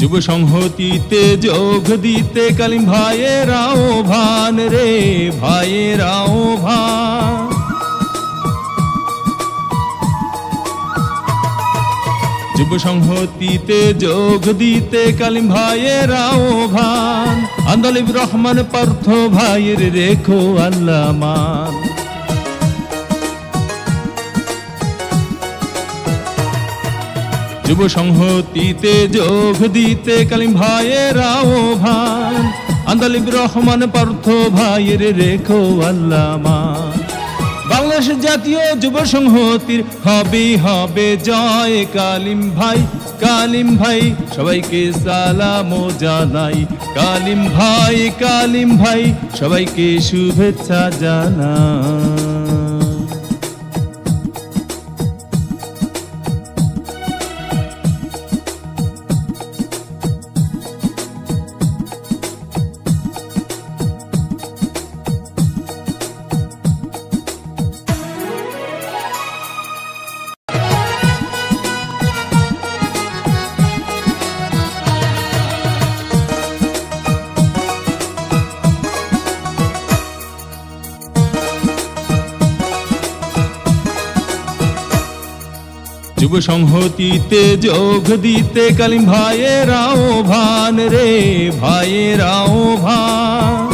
যুব সংহতিতে যোগ দিতে কালিম ভাইয়েরাও ভান রে, ভাইয়েরাও ভান। যুব সংহতিতে যোগ দিতে কালিম ভাইয়েরাও ভান। আন্দলিব রহমান পার্থ ভাইয়ের রেখো আল্লাহ মান। যুব সংহতিতে যোগ দিতে কালিম ভাইয়েরাও ভাই আন্দালিব রহমান পার্থ ভাইয়ের রেখো আল্লাহ মান বাংলাদেশ জাতীয় যুব সংহতির হবে হবে জয় কালিম ভাই কালিম ভাই সবাইকে সালাম জানাই। কালিম ভাই কালিম ভাই সবাইকে শুভেচ্ছা জানাই। যুব সংহতিতে যোগ দিতে কালিম ভাইয়েরাও ভান রে, ভাইয়েরাও ভান।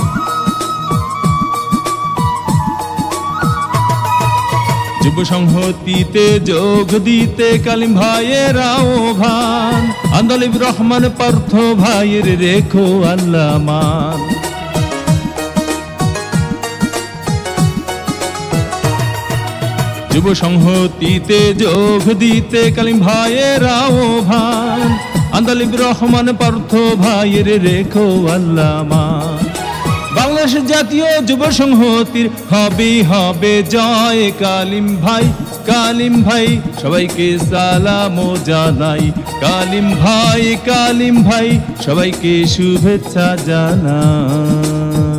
যুব সংহতিতে যোগ দিতে কালিম ভাইয়েরাও ভান। আন্দলিব রহমান পার্থ ভাইয়ের রেখো আল্লাহ মান। যুব সংহতিতে যোগ দিতে কালিম ভাইয়েরাও ভান আন্দালিব রহমান পার্থ ভাইয়ের রেখো আল্লাহ মান বাংলাদেশ জাতীয় যুব সংহতির হবে হবে জয় কালিম ভাই কালিম ভাই। সবাইকে সালাম জানাই, কালিম ভাই কালিম ভাই। সবাইকে শুভেচ্ছা জানাই।